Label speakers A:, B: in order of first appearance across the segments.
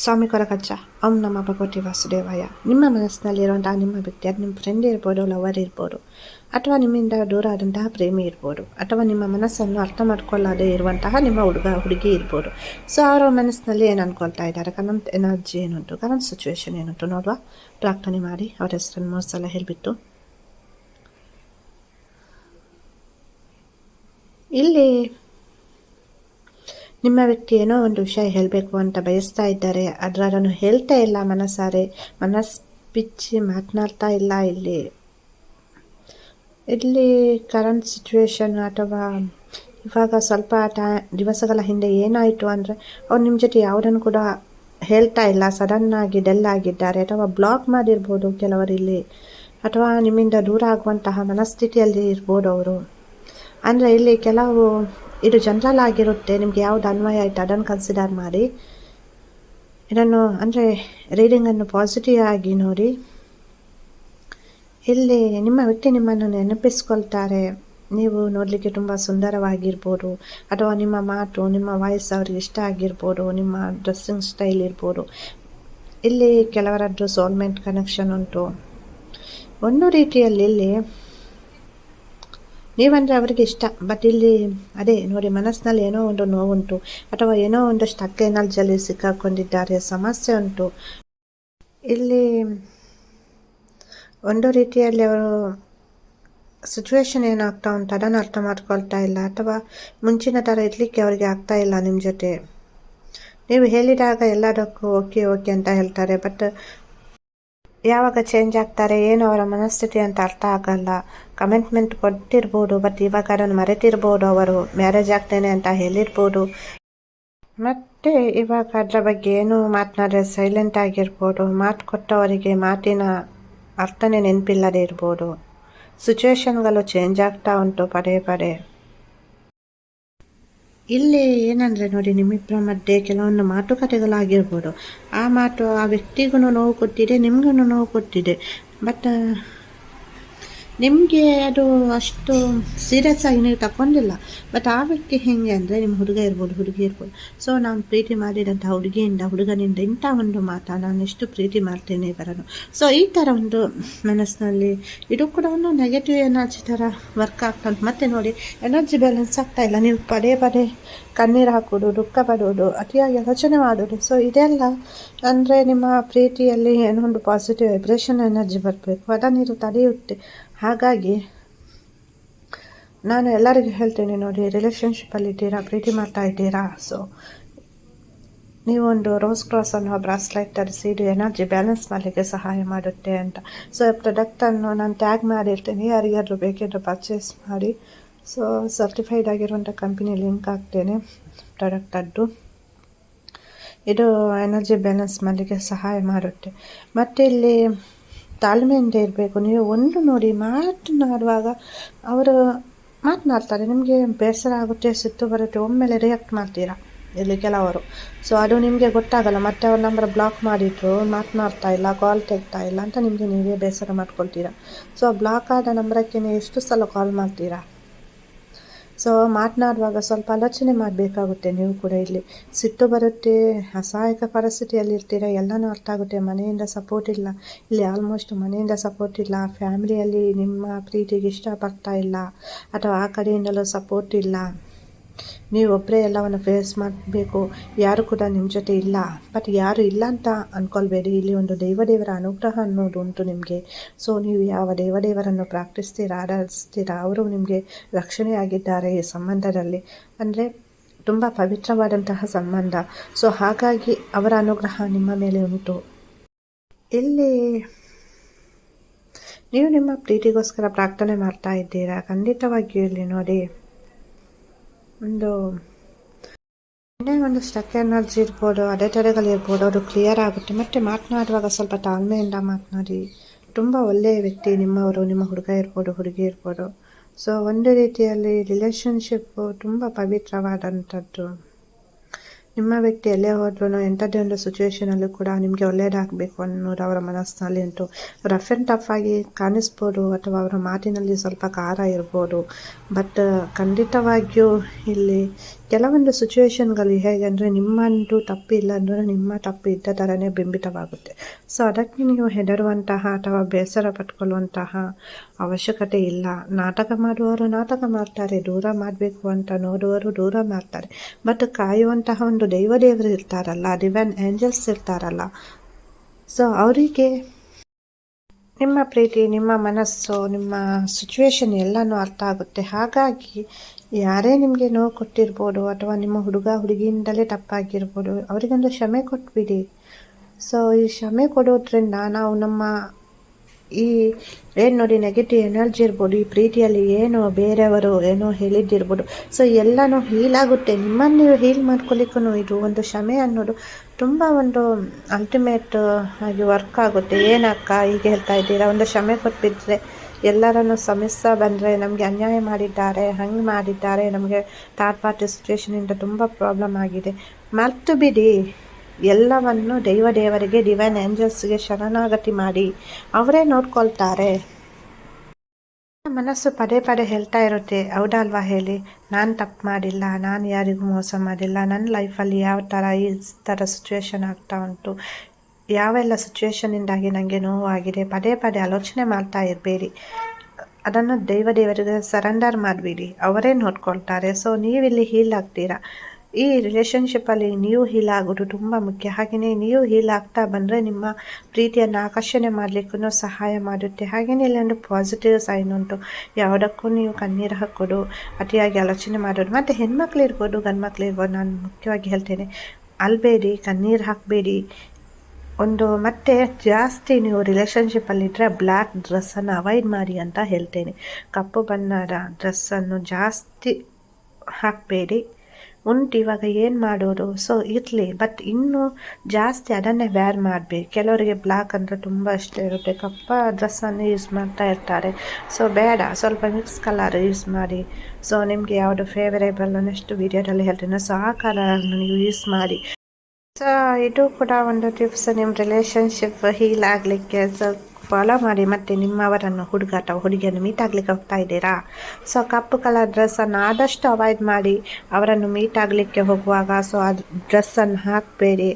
A: ಸ್ವಾಮಿ ಕೊರಗಜ್ಜ ಓಂ ನಮ್ಮ ಭಗವತಿ ವಾಸುದೇವಾಯ. ನಿಮ್ಮ ಮನಸ್ಸಿನಲ್ಲಿರುವಂತಹ ನಿಮ್ಮ ವ್ಯಕ್ತಿ, ಅದು ನಿಮ್ಮ ಫ್ರೆಂಡ್ ಇರ್ಬೋದು ಲವರ್ ಇರ್ಬೋದು, ಅಥವಾ ನಿಮ್ಮಿಂದ ದೂರ ಆದಂತಹ ಪ್ರೇಮಿ ಇರ್ಬೋದು, ಅಥವಾ ನಿಮ್ಮ ಮನಸ್ಸನ್ನು ಅರ್ಥ ಮಾಡ್ಕೊಳ್ಳದೆ ಇರುವಂತಹ ನಿಮ್ಮ ಹುಡುಗ, ಹುಡುಗಿ ಇರ್ಬೋದು. ಸೊ ಅವರ ಮನಸ್ಸಿನಲ್ಲಿ ಏನು ಅನ್ಕೊಳ್ತಾ ಇದ್ದಾರೆ? ಕರೆಂಟ್ ಎನರ್ಜಿ ಏನುಂಟು? ಕರೆಂಟ್ ಸಿಚುವೇಶನ್ ಏನುಂಟು? ನೋಡುವ. ಪ್ರಾರ್ಥನೆ ಮಾಡಿ, ಅವರ ಹೆಸರನ್ನು ಮೂರು ಸಲ ಹೇಳಿಬಿಟ್ಟು. ಇಲ್ಲಿ ನಿಮ್ಮ ವ್ಯಕ್ತಿ ಏನೋ ಒಂದು ವಿಷಯ ಹೇಳಬೇಕು ಅಂತ ಬಯಸ್ತಾ ಇದ್ದಾರೆ. ಅದರನ್ನು ಹೇಳ್ತಾ ಇಲ್ಲ ಮನಸಾರೆ. ಮನಸ್ ಬಿಚ್ಚಿ ಮಾತನಾಡ್ತಾ ಇಲ್ಲ ಇಲ್ಲಿ. ಇಲ್ಲಿ ಕರೆಂಟ್ ಸಿಚುವೇಶನ್ ಅಥವಾ ಇವಾಗ ಸ್ವಲ್ಪ ಟೈ, ದಿವಸಗಳ ಹಿಂದೆ ಏನಾಯಿತು ಅಂದರೆ ಅವ್ರು ನಿಮ್ಮ ಜೊತೆ ಯಾವುದನ್ನು ಕೂಡ ಹೇಳ್ತಾ ಇಲ್ಲ. ಸಡನ್ನಾಗಿ ಡೆಲ್ ಆಗಿದ್ದಾರೆ. ಅಥವಾ ಬ್ಲಾಕ್ ಮಾಡಿರ್ಬೋದು ಕೆಲವರು ಇಲ್ಲಿ. ಅಥವಾ ನಿಮ್ಮಿಂದ ದೂರ ಆಗುವಂತಹ ಮನಸ್ಥಿತಿಯಲ್ಲಿ ಇರ್ಬೋದು ಅವರು. ಅಂದರೆ ಇಲ್ಲಿ ಕೆಲವು ಇದು ಜನರಲ್ ಆಗಿರುತ್ತೆ, ನಿಮಗೆ ಯಾವ್ದು ಅನ್ವಯ ಆಯಿತು ಅದನ್ನು ಕನ್ಸಿಡರ್ ಮಾಡಿ. ಇದನ್ನು ಅಂದರೆ ರೀಡಿಂಗನ್ನು ಪಾಸಿಟಿವ್ ಆಗಿ ನೋಡಿ. ಇಲ್ಲಿ ನಿಮ್ಮ ವ್ಯಕ್ತಿ ನಿಮ್ಮನ್ನು ನೆನಪಿಸ್ಕೊಳ್ತಾರೆ. ನೀವು ನೋಡಲಿಕ್ಕೆ ತುಂಬ ಸುಂದರವಾಗಿರ್ಬೋದು. ಅಥವಾ ನಿಮ್ಮ ಮಾತು, ನಿಮ್ಮ ವಾಯ್ಸ್ ಅವ್ರಿಗೆ ಇಷ್ಟ ಆಗಿರ್ಬೋದು, ನಿಮ್ಮ ಡ್ರೆಸ್ಸಿಂಗ್ ಸ್ಟೈಲ್ ಇರ್ಬೋದು. ಇಲ್ಲಿ ಕೆಲವರದ್ದು ಸೋಲ್ಮೆಂಟ್ ಕನೆಕ್ಷನ್ ಉಂಟು. ಒಂದು ರೀತಿಯಲ್ಲಿ ಇಲ್ಲಿ ನೀವಂದರೆ ಅವರಿಗೆ ಇಷ್ಟ. ಬಟ್ ಇಲ್ಲಿ ಅದೇ ನೋಡಿ ಮನಸ್ಸಿನಲ್ಲಿ ಏನೋ ಒಂದು ನೋವುಂಟು. ಅಥವಾ ಏನೋ ಒಂದು ಸ್ಟಕ್ ಎನರ್ಜಿಯಲ್ಲಿ ಸಿಕ್ಕಾಕೊಂಡಿದ್ದಾರೆ, ಸಮಸ್ಯೆ ಉಂಟು. ಇಲ್ಲಿ ಒಂದು ರೀತಿಯಲ್ಲಿ ಅವರು ಸಿಚುವೇಶನ್ ಏನಾಗ್ತಾ ಉಂಟು, ಅದನ್ನು ಅರ್ಥ ಮಾಡ್ಕೊಳ್ತಾ ಇಲ್ಲ. ಅಥವಾ ಮುಂಚಿನ ಥರ ಇರಲಿಕ್ಕೆ ಅವರಿಗೆ ಆಗ್ತಾ ಇಲ್ಲ ನಿಮ್ಮ ಜೊತೆ. ನೀವು ಹೇಳಿದಾಗ ಎಲ್ಲದಕ್ಕೂ ಓಕೆ ಓಕೆ ಅಂತ ಹೇಳ್ತಾರೆ. ಬಟ್ ಯಾವಾಗ ಚೇಂಜ್ ಆಗ್ತಾರೆ, ಏನು ಅವರ ಮನಸ್ಥಿತಿ ಅಂತ ಅರ್ಥ ಆಗಲ್ಲ. ಕಮೆಂಟ್ಮೆಂಟ್ ಕೊಟ್ಟಿರ್ಬೋದು ಬಟ್ ಇವಾಗ ಅದನ್ನು ಮರೆತಿರ್ಬೋದು ಅವರು. ಮ್ಯಾರೇಜ್ ಆಗ್ತೇನೆ ಅಂತ ಹೇಳಿರ್ಬೋದು. ಮತ್ತೆ ಇವಾಗ ಅದರ ಬಗ್ಗೆ ಏನು ಮಾತನಾಡಿದ್ರೆ ಸೈಲೆಂಟ್ ಆಗಿರ್ಬೋದು. ಮಾತು ಕೊಟ್ಟವರಿಗೆ ಮಾತಿನ ಅರ್ಥನೇ ನೆನಪಿಲ್ಲದೆ ಇರ್ಬೋದು. ಸಿಚುವೇಶನ್ಗಳು ಚೇಂಜ್ ಆಗ್ತಾ ಉಂಟು ಪದೇ ಪದೇ. ಇಲ್ಲಿ ಏನಂದ್ರೆ ನೋಡಿ ನಿಮ್ಮಿಬ್ಬರ ಮಧ್ಯೆ ಕೆಲವೊಂದು ಮಾತುಕತೆಗಳಾಗಿರ್ಬೋದು ಆ ಮಾತು ಆ ವ್ಯಕ್ತಿಗೂ ನೋವು ಕೊಟ್ಟಿದೆ, ನಿಮಗೂ ನೋವು ಕೊಟ್ಟಿದೆ. ಬಟ್ ನಿಮಗೆ ಅದು ಅಷ್ಟು ಸೀರಿಯಸ್ ಆಗಿ ನೀವು ತಗೊಂಡಿಲ್ಲ ಬಟ್ ಆ ವ್ಯಕ್ತಿ ಹೇಗೆ ಅಂದರೆ ನಿಮ್ಮ ಹುಡುಗ ಇರ್ಬೋದು, ಹುಡುಗಿ ಇರ್ಬೋದು. ಸೊ ನಾನು ಪ್ರೀತಿ ಮಾಡಿದಂಥ ಹುಡುಗಿಯಿಂದ, ಹುಡುಗನಿಂದ ಇಂಥ ಒಂದು ಮಾತಾ ನಾನು ಎಷ್ಟು ಪ್ರೀತಿ ಮಾಡ್ತೇನೆ ಬರೋನು. ಸೊ ಈ ಥರ ಒಂದು ಮನಸ್ಸಿನಲ್ಲಿ ಇದು ಕೂಡ ಒಂದು ನೆಗೆಟಿವ್ ಎನರ್ಜಿ ಥರ ವರ್ಕ್ ಆಗ್ತಾ ಮತ್ತೆ ನೋಡಿ ಎನರ್ಜಿ ಬ್ಯಾಲೆನ್ಸ್ ಆಗ್ತಾ ಇಲ್ಲ. ನೀವು ಪದೇ ಪದೇ ಕಣ್ಣೀರು ಹಾಕೋದು ದುಃಖ ಪಡೋದು ಅತಿಯಾಗಿ ಯೋಚನೆ ಮಾಡೋದು ಸೊ ಇದೆಲ್ಲ ಅಂದರೆ ನಿಮ್ಮ ಪ್ರೀತಿಯಲ್ಲಿ ಏನೋ ಒಂದು ಪಾಸಿಟಿವ್ ವೈಬ್ರೇಷನ್ ಎನರ್ಜಿ ಬರಬೇಕು. ಅದನ್ನು ತಡೆಯುತ್ತೆ. ಹಾಗಾಗಿ ನಾನು ಎಲ್ಲರಿಗೂ ಹೇಳ್ತೇನೆ ನೋಡಿ ರಿಲೇಷನ್ಶಿಪ್ಪಲ್ಲಿ ಇದ್ದೀರಾ, ಪ್ರೀತಿ ಮಾಡ್ತಾ ಇದ್ದೀರಾ? ಸೊ ನೀವೊಂದು ರೋಸ್ ಕ್ರಾಸ್ ಅನ್ನೋ ಬ್ರಾಸ್ಲೈಟ್ ತರಿಸಿ ಇದು ಎನರ್ಜಿ ಬ್ಯಾಲೆನ್ಸ್ ಮಾಡಲಿಕ್ಕೆ ಸಹಾಯ ಮಾಡುತ್ತೆ ಅಂತ. ಸೊ ಪ್ರಾಡಕ್ಟನ್ನು ನಾನು ಟ್ಯಾಗ್ ಮಾಡಿರ್ತೀನಿ, ಯಾರಿಗಾದರೂ ಬೇಕಿದ್ದರೂ ಪರ್ಚೇಸ್ ಮಾಡಿ. ಸೊ ಸರ್ಟಿಫೈಡ್ ಆಗಿರುವಂಥ ಕಂಪನಿ ಲಿಂಕ್ ಹಾಕ್ತೇನೆ ಪ್ರಾಡಕ್ಟದ್ದು ಇದು ಎನರ್ಜಿ ಬ್ಯಾಲೆನ್ಸ್ ಮಾಡಲಿಕ್ಕೆ ಸಹಾಯ ಮಾಡುತ್ತೆ. ಮತ್ತು ಇಲ್ಲಿ ತಾಳ್ಮೆಯಿಂದ ಇರಬೇಕು. ನೀವು ಒಂದು ನೋಡಿ ಮಾತನಾಡುವಾಗ ಅವರು ಮಾತನಾಡ್ತಾರೆ. ನಿಮಗೆ ಬೇಸರ ಆಗುತ್ತೆ ಸಿಟ್ಟು ಬರುತ್ತೆ, ಒಮ್ಮೆಲೆ ರಿಯಾಕ್ಟ್ ಮಾಡ್ತೀರಾ? ಇಲ್ಲಿ ಕೆಲವರು. ಸೊ ಅದು ನಿಮಗೆ ಗೊತ್ತಾಗಲ್ಲ. ಮತ್ತೆ ಅವ್ರ ನಂಬರ್ ಬ್ಲಾಕ್ ಮಾಡಿದ್ರು, ಮಾತನಾಡ್ತಾ ಇಲ್ಲ ಕಾಲ್ ತೆಗ್ತಾ ಇಲ್ಲ ಅಂತ ನಿಮಗೆ ನೀವೇ ಬೇಸರ ಮಾಡ್ಕೊಳ್ತೀರಾ? ಸೊ ಬ್ಲಾಕ್ ಆದ ನಂಬರಕ್ಕೆ ನೀವು ಎಷ್ಟು ಸಲ ಕಾಲ್ ಮಾಡ್ತೀರಾ? ಸೊ ಮಾತನಾಡುವಾಗ ಸ್ವಲ್ಪ ಆಲೋಚನೆ ಮಾಡಬೇಕಾಗುತ್ತೆ. ನೀವು ಕೂಡ ಇಲ್ಲಿ ಸಿಟ್ಟು ಬರುತ್ತೆ, ಅಸಹಾಯಕ ಪರಿಸ್ಥಿತಿಯಲ್ಲಿ ಇರ್ತೀರ, ಎಲ್ಲನೂ ಅರ್ಥ ಆಗುತ್ತೆ. ಮನೆಯಿಂದ ಸಪೋರ್ಟ್ ಇಲ್ಲ. ಇಲ್ಲಿ ಆಲ್ಮೋಸ್ಟ್ ಮನೆಯಿಂದ ಸಪೋರ್ಟ್ ಇಲ್ಲ. ಫ್ಯಾಮಿಲಿಯಲ್ಲಿ ನಿಮ್ಮ ಪ್ರೀತಿಗೆ ಇಷ್ಟಪಡ್ತಾ ಇಲ್ಲ. ಅಥವಾ ಆ ಕಡೆಯಿಂದಲೂ ಸಪೋರ್ಟ್ ಇಲ್ಲ. ನೀವು ಒಬ್ಬರೇ ಎಲ್ಲವನ್ನು ಫೇಸ್ ಮಾಡಬೇಕು. ಯಾರು ಕೂಡ ನಿಮ್ಮ ಜೊತೆ ಇಲ್ಲ. ಬಟ್ ಯಾರು ಇಲ್ಲ ಅಂತ ಅಂದ್ಕೊಳ್ಬೇಡಿ ಇಲ್ಲಿ ಒಂದು ದೇವದೇವರ ಅನುಗ್ರಹ ಅನ್ನೋದು ಉಂಟು ನಿಮಗೆ. ಸೊ ನೀವು ಯಾವ ದೇವದೇವರನ್ನು ಪ್ರಾರ್ಥಿಸ್ತೀರಾ, ಆರಾಧಿಸ್ತೀರಾ, ಅವರು ನಿಮಗೆ ರಕ್ಷಣೆಯಾಗಿದ್ದಾರೆ ಈ ಸಂಬಂಧದಲ್ಲಿ. ಅಂದರೆ ತುಂಬ ಪವಿತ್ರವಾದಂತಹ ಸಂಬಂಧ. ಸೊ ಹಾಗಾಗಿ ಅವರ ಅನುಗ್ರಹ ನಿಮ್ಮ ಮೇಲೆ ಉಂಟು. ಇಲ್ಲಿ ನೀವು ನಿಮ್ಮ ಪ್ರೀತಿಗೋಸ್ಕರ ಪ್ರಾರ್ಥನೆ ಮಾಡ್ತಾ ಇದ್ದೀರಾ? ಖಂಡಿತವಾಗಿಯೂ ಇಲ್ಲಿ ನೋಡಿ. ಒಂದು ಏನೇ ಒಂದು ಸ್ಟಕ್ ಎನರ್ಜಿ ಇರ್ಬೋದು ಅಡೆತಡೆಗಳಿರ್ಬೋದು ಅದು ಕ್ಲಿಯರ್ ಆಗುತ್ತೆ. ಮತ್ತು ಮಾತನಾಡುವಾಗ ಸ್ವಲ್ಪ ತಾಳ್ಮೆಯಿಂದ ಮಾತನಾಡಿ. ತುಂಬ ಒಳ್ಳೆಯ ವ್ಯಕ್ತಿ ನಿಮ್ಮವರು, ನಿಮ್ಮ ಹುಡುಗ ಇರ್ಬೋದು, ಹುಡುಗಿ ಇರ್ಬೋದು. ಸೊ ಒಂದು ರೀತಿಯಲ್ಲಿ ರಿಲೇಷನ್ಶಿಪ್ಪು ತುಂಬ ಪವಿತ್ರವಾದಂಥದ್ದು. ನಿಮ್ಮ ವ್ಯಕ್ತಿ ಎಲ್ಲೇ ಹೋದ್ರೂ ಎಂಥದ್ದೇ ಒಂದು ಸಿಚುವೇಶನಲ್ಲೂ ಕೂಡ ನಿಮಗೆ ಒಳ್ಳೆಯದಾಗಬೇಕು ಅನ್ನೋದು ಅವರ ಮನಸ್ಸಿನಲ್ಲಿ ಉಂಟು. ರಫ್ ಆ್ಯಂಡ್ ಟಫ್ ಆಗಿ ಕಾಣಿಸ್ಬೋದು ಅಥವಾ ಅವರ ಮಾತಿನಲ್ಲಿ ಸ್ವಲ್ಪ ಖಾರ ಇರ್ಬೋದು. ಬಟ್ ಖಂಡಿತವಾಗಿಯೂ ಇಲ್ಲಿ ಕೆಲವೊಂದು ಸಿಚುವೇಶನ್ಗಳು ಹೇಗೆ ಅಂದರೆ ನಿಮ್ಮಂತೂ ತಪ್ಪಿಲ್ಲ ಅಂದರೆ ನಿಮ್ಮ ತಪ್ಪು ಇದ್ದ ಥರನೇ ಬಿಂಬಿತವಾಗುತ್ತೆ. ಸೊ ಅದಕ್ಕೆ ನೀವು ಹೆದರುವಂತಹ ಅಥವಾ ಬೇಸರ ಪಟ್ಕೊಳ್ಳುವಂತಹ ಅವಶ್ಯಕತೆ ಇಲ್ಲ. ನಾಟಕ ಮಾಡುವವರು ನಾಟಕ ಮಾಡ್ತಾರೆ, ದೂರ ಮಾಡಬೇಕು ಅಂತ ನೋಡುವವರು ದೂರ ಮಾಡ್ತಾರೆ. ಬಟ್ ಕಾಯುವಂತಹ ಒಂದು ದೈವ ದೇವರು ಇರ್ತಾರಲ್ಲ ಡಿವೈನ್ ಏಂಜಲ್ಸ್ ಇರ್ತಾರಲ್ಲ. ಸೊ ಅವರಿಗೆ ನಿಮ್ಮ ಪ್ರೀತಿ, ನಿಮ್ಮ ಮನಸ್ಸು, ನಿಮ್ಮ ಸಿಚುವೇಶನ್ ಎಲ್ಲನೂ ಅರ್ಥ ಆಗುತ್ತೆ. ಹಾಗಾಗಿ, ಯಾರೇ ನಿಮಗೆ ನೋವು ಕೊಟ್ಟಿರ್ಬೋದು ಅಥವಾ ನಿಮ್ಮ ಹುಡುಗ ಹುಡುಗಿಯಿಂದಲೇ ತಪ್ಪಾಗಿರ್ಬೋದು, ಅವರಿಗೊಂದು ಕ್ಷಮೆ ಕೊಟ್ಬಿಡಿ. ಸೊ ಈ ಕ್ಷಮೆ ಕೊಡೋದ್ರಿಂದ ನಾವು ನಮ್ಮ ಈ ಏನು ನೋಡಿ ನೆಗೆಟಿವ್ ಎನರ್ಜಿ ಇರ್ಬೋದು, ಈ ಪ್ರೀತಿಯಲ್ಲಿ ಏನು ಬೇರೆಯವರು ಏನೋ ಹೇಳಿದ್ದಿರ್ಬೋದು. ಸೊ ಎಲ್ಲನೂ ಹೀಲ್ ಆಗುತ್ತೆ. ನಿಮ್ಮನ್ನು ನೀವು ಹೀಲ್ ಮಾಡ್ಕೊಳ್ಳಿಕ್ಕೂ ಇದು ಒಂದು ಕ್ಷಮೆ ಅನ್ನೋದು ತುಂಬ ಒಂದು ಅಲ್ಟಿಮೇಟ್ ಆಗಿ ವರ್ಕ್ ಆಗುತ್ತೆ. ಏನಕ್ಕ ಹೀಗೆ ಹೇಳ್ತಾ ಇದ್ದೀರಾ? ಒಂದು ಕ್ಷಮೆ ಕೊಟ್ಬಿಟ್ರೆ ಎಲ್ಲರನ್ನು ಸಮಸ್ಯೆ ಬಂದರೆ ನಮಗೆ ಅನ್ಯಾಯ ಮಾಡಿದ್ದಾರೆ, ಹಂಗೆ ಮಾಡಿದ್ದಾರೆ, ನಮಗೆ ಥರ್ಡ್ ಪಾರ್ಟಿ ಸಿಚುವೇಶನಿಂದ ತುಂಬ ಪ್ರಾಬ್ಲಮ್ ಆಗಿದೆ. ಮರ್ತು ಬಿಡಿ ಎಲ್ಲವನ್ನು ದೈವ ದೇವರಿಗೆ ಡಿವೈನ್ ಏಂಜಲ್ಸ್ಗೆ ಶರಣಾಗತಿ ಮಾಡಿ ಅವರೇ ನೋಡ್ಕೊಳ್ತಾರೆ. ಮನಸ್ಸು ಪದೇ ಪದೇ ಹೇಳ್ತಾ ಇರುತ್ತೆ ಹೌದಲ್ವಾ ಹೇಳಿ? ನಾನು ತಪ್ಪು ಮಾಡಿಲ್ಲ, ನಾನು ಯಾರಿಗೂ ಮೋಸ ಮಾಡಿಲ್ಲ ನನ್ನ ಲೈಫಲ್ಲಿ ಯಾವ ಥರ ಈ ಥರ ಸಿಚುವೇಶನ್ ಆಗ್ತಾ ಉಂಟು, ಯಾವೆಲ್ಲ ಸಿಚುವೇಶನಿಂದಾಗಿ ನನಗೆ ನೋವಾಗಿದೆ, ಪದೇ ಪದೇ ಆಲೋಚನೆ ಮಾಡ್ತಾ ಇರಬೇಡಿ. ಅದನ್ನು ದೈವ ದೇವರಿಗೆ ಸರೆಂಡರ್ ಮಾಡಬೇಡಿ, ಅವರೇ ನೋಡ್ಕೊಳ್ತಾರೆ. ಸೊ ನೀವಿಲ್ಲಿ ಹೀಲ್ ಆಗ್ತೀರಾ? ಈ ರಿಲೇಷನ್ಶಿಪ್ಪಲ್ಲಿ ನೀವು ಹೀಲ್ ಆಗೋದು ತುಂಬ ಮುಖ್ಯ. ಹಾಗೆಯೇ ನೀವು ಹೀಲ್ ಆಗ್ತಾ ಬಂದರೆ ನಿಮ್ಮ ಪ್ರೀತಿಯನ್ನು ಆಕರ್ಷಣೆ ಮಾಡಲಿಕ್ಕೂ ಸಹಾಯ ಮಾಡುತ್ತೆ. ಹಾಗೆಯೇ ಇಲ್ಲಿ ಒಂದು ಪಾಸಿಟಿವ್ ಸೈನ್ ಉಂಟು. ಯಾವುದಕ್ಕೂ ನೀವು ಕಣ್ಣೀರು ಹಾಕೋದು, ಅತಿಯಾಗಿ ಆಲೋಚನೆ ಮಾಡೋದು. ಮತ್ತು ಹೆಣ್ಮಕ್ಳು ಇರ್ಬೋದು ಗಂಡು ಮಕ್ಳು ಇರ್ಬೋದು ನಾನು ಮುಖ್ಯವಾಗಿ ಹೇಳ್ತೇನೆ, ಅಲ್ಬೇಡಿ, ಕಣ್ಣೀರು ಹಾಕಬೇಡಿ. ಒಂದು ಮತ್ತೆ ಜಾಸ್ತಿ ನೀವು ರಿಲೇಷನ್ಶಿಪ್ಪಲ್ಲಿದ್ದರೆ ಬ್ಲ್ಯಾಕ್ ಡ್ರೆಸ್ಸನ್ನು ಅವಾಯ್ಡ್ ಮಾಡಿ ಅಂತ ಹೇಳ್ತೇನೆ. ಕಪ್ಪು ಬಣ್ಣದ ಡ್ರೆಸ್ಸನ್ನು ಜಾಸ್ತಿ ಹಾಕಬೇಡಿ. ಉಂಟು, ಇವಾಗ ಏನು ಮಾಡೋದು? ಸೊ ಇರಲಿ ಬಟ್ ಇನ್ನೂ ಜಾಸ್ತಿ ಅದನ್ನೇ ವ್ಯಾರ್ ಮಾಡಬೇಕು. ಕೆಲವರಿಗೆ ಬ್ಲ್ಯಾಕ್ ಅಂದರೆ ತುಂಬ ಇಷ್ಟ ಇರುತ್ತೆ. ಕಪ್ಪ ಡ್ರೆಸ್ಸನ್ನು ಯೂಸ್ ಮಾಡ್ತಾ ಇರ್ತಾರೆ. ಸೊ ಬೇಡ, ಸ್ವಲ್ಪ ಮಿಕ್ಸ್ ಕಲರ್ ಯೂಸ್ ಮಾಡಿ. ಸೊ ನಿಮಗೆ ಯಾವುದು ಫೇವರೇಬಲ್ ನೆಕ್ಸ್ಟ್ ವೀಡಿಯೋದಲ್ಲಿ ಹೇಳ್ತೀನಿ. ಸೊ ಆ ಕಲರನ್ನು ನೀವು ಯೂಸ್ ಮಾಡಿ. ಸೊ ಇದು ಕೂಡ ಒಂದು ಟಿಪ್ಸ್ ನಿಮ್ಮ ರಿಲೇಷನ್ಶಿಪ್ ಹೀಲ್ ಆಗಲಿಕ್ಕೆ ಸೊ ಫಾಲೋ ಮಾಡಿ ಮತ್ತು ನಿಮ್ಮವರನ್ನು ಹುಡುಗ ಅಥವಾ ಹುಡುಗಿಯನ್ನು ಮೀಟ್ ಆಗಲಿಕ್ಕೆ ಹೋಗ್ತಾ ಇದ್ದೀರಾ? ಸೊ ಕಪ್ಪು ಕಲರ್ ಡ್ರೆಸ್ಸನ್ನು ಆದಷ್ಟು ಅವಾಯ್ಡ್ ಮಾಡಿ ಅವರನ್ನು ಮೀಟ್ ಆಗಲಿಕ್ಕೆ ಹೋಗುವಾಗ ಸೊ ಆ ಡ್ರೆಸ್ಸನ್ನು ಹಾಕಬೇಡಿ.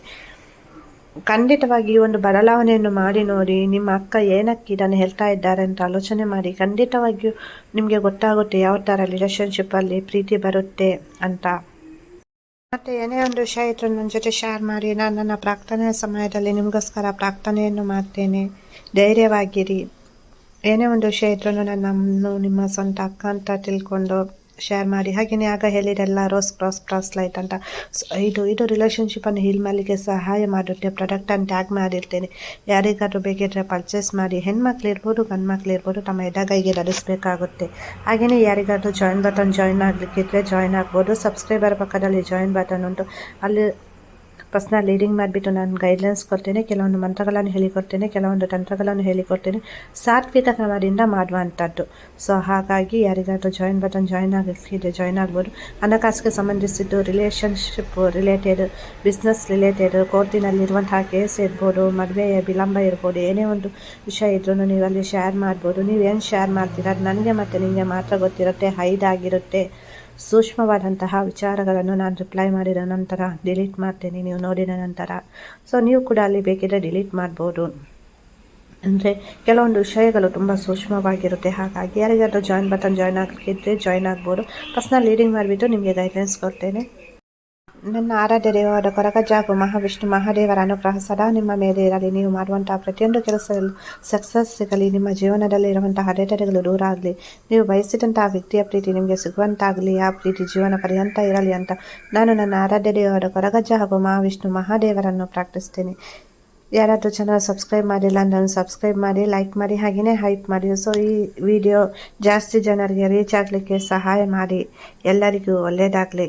A: ಖಂಡಿತವಾಗಿ ಒಂದು ಬದಲಾವಣೆಯನ್ನು ಮಾಡಿ ನೋಡಿ, ನಿಮ್ಮ ಅಕ್ಕ ಏನಕ್ಕೆ ಇದನ್ನು ಹೇಳ್ತಾ ಇದ್ದಾರೆ ಅಂತ ಆಲೋಚನೆ ಮಾಡಿ. ಖಂಡಿತವಾಗಿಯೂ ನಿಮಗೆ ಗೊತ್ತಾಗುತ್ತೆ ಯಾವ ಥರ ರಿಲೇಷನ್ಶಿಪ್ಪಲ್ಲಿ ಪ್ರೀತಿ ಬರುತ್ತೆ ಅಂತ. ಮತ್ತು ಏನೇ ಒಂದು ವಿಷಯ ಇದ್ರೂ ನನ್ನ ಜೊತೆ ಶೇರ್ ಮಾಡಿ, ನಾನು ನನ್ನ ಪ್ರಾರ್ಥನೆಯ ಸಮಯದಲ್ಲಿ ನಿಮಗೋಸ್ಕರ ಪ್ರಾರ್ಥನೆಯನ್ನು ಮಾಡ್ತೇನೆ. ಧೈರ್ಯವಾಗಿರಿ. ಏನೇ ಒಂದು ವಿಷಯ ಇದ್ರೂ ನನ್ನನ್ನು ನಿಮ್ಮ ಸ್ವಂತ ಅಕ್ಕ ಅಂತ ತಿಳ್ಕೊಂಡು ಶೇರ್ ಮಾಡಿ. ಹಾಗೆಯೇ ಆಗ ಹೇಳಿರಲ್ಲ, ರೋಸ್ ಕ್ರಾಸ್ ಕ್ರಾಸ್ ಲೈಟ್ ಅಂತ. ಇದು ಇದು ರಿಲೇಷನ್ಶಿಪ್ಪನ್ನು ಹೀಲ್ ಮಾಡಲಿಕ್ಕೆ ಸಹಾಯ ಮಾಡುತ್ತೆ ಪ್ರಾಡಕ್ಟನ್ನು ಟ್ಯಾಗ್ ಮಾಡಿರ್ತೇನೆ. ಯಾರಿಗಾದರೂ ಬೇಕಿದ್ದರೆ ಪರ್ಚೇಸ್ ಮಾಡಿ. ಹೆಣ್ಮಕ್ಳು ಇರ್ಬೋದು, ಗಂಡ್ಮಕ್ಳು ಇರ್ಬೋದು, ತಮ್ಮ ಎಡಗೈಗೆ ನಡೆಸಬೇಕಾಗುತ್ತೆ. ಹಾಗೆಯೇ ಯಾರಿಗಾದರೂ ಜಾಯಿನ್ ಬಟನ್ ಜಾಯಿನ್ ಆಗಲಿಕ್ಕಿದ್ರೆ ಜಾಯಿನ್ ಆಗ್ಬೋದು. ಸಬ್ಸ್ಕ್ರೈಬರ್ ಪಕ್ಕದಲ್ಲಿ ಜಾಯಿನ್ ಬಟನ್ ಉಂಟು. ಅಲ್ಲಿ ಪರ್ಸ್ನಲ್ ಲೀಡಿಂಗ್ ಮಾಡಿಬಿಟ್ಟು ನಾನು ಗೈಡ್ಲೈನ್ಸ್ ಕೊಡ್ತೇನೆ, ಕೆಲವೊಂದು ಮಂತ್ರಗಳನ್ನು ಹೇಳಿಕೊಡ್ತೇನೆ ಕೆಲವೊಂದು ತಂತ್ರಗಳನ್ನು ಹೇಳಿಕೊಡ್ತೇನೆ ಸಾತ್ವಿಕ ಕ್ರಮದಿಂದ ಮಾಡುವಂಥದ್ದು. ಸೊ ಹಾಗಾಗಿ ಯಾರಿಗಾದರೂ ಜಾಯಿನ್ ಬಟನ್ ಜಾಯಿನ್ ಆಗಿದೆ ಜಾಯಿನ್ ಆಗ್ಬೋದು. ಹಣಕಾಸಿಗೆ ಸಂಬಂಧಿಸಿದ್ದು ರಿಲೇಷನ್ಶಿಪ್ ರಿಲೇಟೆಡ್ ಬಿಸ್ನೆಸ್ ರಿಲೇಟೆಡ್ ಕೋರ್ಟಿನಲ್ಲಿರುವಂತಹ ಕೇಸ್ ಇರ್ಬೋದು ಮದುವೆಯ ವಿಳಂಬ ಇರ್ಬೋದು, ಏನೇ ಒಂದು ವಿಷಯ ಇದ್ರೂ ನೀವು ಅಲ್ಲಿ ಶೇರ್ ಮಾಡ್ಬೋದು. ನೀವು ಏನು ಶೇರ್ ಮಾಡ್ತೀರ? ನನಗೆ ಮತ್ತು ನಿಮಗೆ ಮಾತ್ರ ಗೊತ್ತಿರುತ್ತೆ, ಹೈದಾಗಿರುತ್ತೆ. ಸೂಕ್ಷ್ಮವಾದಂತಹ ವಿಚಾರಗಳನ್ನು ನಾನು ರಿಪ್ಲೈ ಮಾಡಿದ ನಂತರ ಡಿಲೀಟ್ ಮಾಡ್ತೇನೆ, ನೀವು ನೋಡಿದ ನಂತರ. ಸೊ ನೀವು ಕೂಡ ಅಲ್ಲಿ ಬೇಕಿದ್ರೆ ಡಿಲೀಟ್ ಮಾಡ್ಬೋದು. ಅಂದರೆ ಕೆಲವೊಂದು ವಿಷಯಗಳು ತುಂಬ ಸೂಕ್ಷ್ಮವಾಗಿರುತ್ತೆ. ಹಾಗಾಗಿ ಯಾರಿಗಾದ್ರೂ ಜಾಯಿನ್ ಬಟನ್ ಜಾಯ್ನ್ ಆಗಿದ್ದರೆ ಜಾಯ್ನ್ ಆಗ್ಬೋದು. ಪರ್ಸ್ನಲ್ ಲೀಡಿಂಗ್ ಮಾಡಿಬಿಟ್ಟು ನಿಮಗೆ ಗೈಡ್ಲೈನ್ಸ್ ಕೊಡ್ತೇನೆ. ನನ್ನ ಆರಾಧ್ಯ ದೇವರ ಕೊರಗಜ್ಜ ಹಾಗೂ ಮಹಾವಿಷ್ಣು ಮಹಾದೇವರ ಅನುಗ್ರಹ ಸದಾ ನಿಮ್ಮ ಮೇಲೆ ಇರಲಿ. ನೀವು ಮಾಡುವಂತಹ ಪ್ರತಿಯೊಂದು ಕೆಲಸದಲ್ಲೂ ಸಕ್ಸಸ್ ಸಿಗಲಿ. ನಿಮ್ಮ ಜೀವನದಲ್ಲಿ ಇರುವಂತಹ ಅಡೆತಡೆಗಳು ದೂರ ಆಗಲಿ ನೀವು ಬಯಸಿದಂತಹ ವ್ಯಕ್ತಿಯ ಪ್ರೀತಿ ನಿಮಗೆ ಸಿಗುವಂತಾಗಲಿ. ಆ ಪ್ರೀತಿ ಜೀವನ ಪರ್ಯಂತ ಇರಲಿ ಅಂತ ನಾನು ನನ್ನ ಆರಾಧ್ಯ ದೇವರ ಕೊರಗಜ್ಜ ಹಾಗೂ ಮಹಾವಿಷ್ಣು ಮಹಾದೇವರನ್ನು ಪ್ರಾರ್ಥಿಸ್ತೇನೆ. ಯಾರಾದರೂ ಚಾನಲ್ ಸಬ್ಸ್ಕ್ರೈಬ್ ಮಾಡಿಲ್ಲ ನಾನು ಸಬ್ಸ್ಕ್ರೈಬ್ ಮಾಡಿ ಲೈಕ್ ಮಾಡಿ, ಹಾಗೆಯೇ ಹೈಪ್ ಮಾಡಿ. ಸೊ ಈ ವಿಡಿಯೋ ಜಾಸ್ತಿ ಜನರಿಗೆ ರೀಚ್ ಆಗಲಿಕ್ಕೆ ಸಹಾಯ ಮಾಡಿ. ಎಲ್ಲರಿಗೂ ಒಳ್ಳೆಯದಾಗಲಿ